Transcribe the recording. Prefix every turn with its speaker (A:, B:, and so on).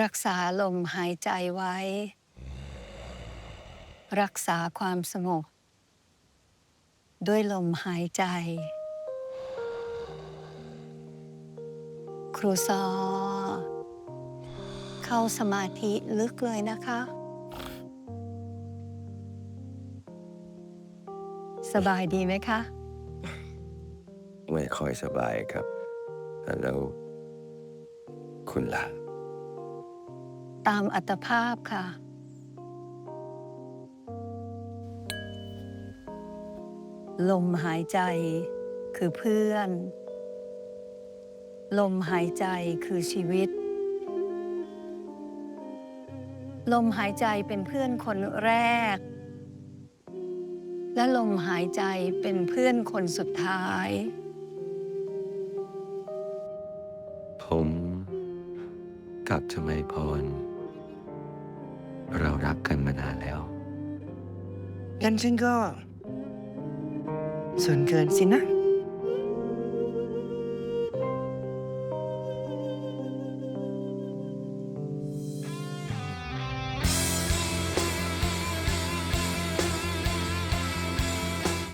A: รักษาลมหายใจไว้ รักษาความสงบ ด้วยลมหายใจ ครูซอ เข้าสมาธิลึกเลยนะคะ สบายดีไหมคะ
B: ไม่ค่อยสบายครับ แล้วคุณล่ะ
A: ตามอัตภาพค่ะ ลมหายใจคือเพื่อน ลมหายใจคือชีวิต ลมหายใจเป็นเพื่อนคนแรก และลมหายใจเป็นเพื่อนคนสุดท้าย
B: ผมกับชมัยพร รักกันมานานแล้ว
C: งั้นฉันก็ส่วนเกินสินะ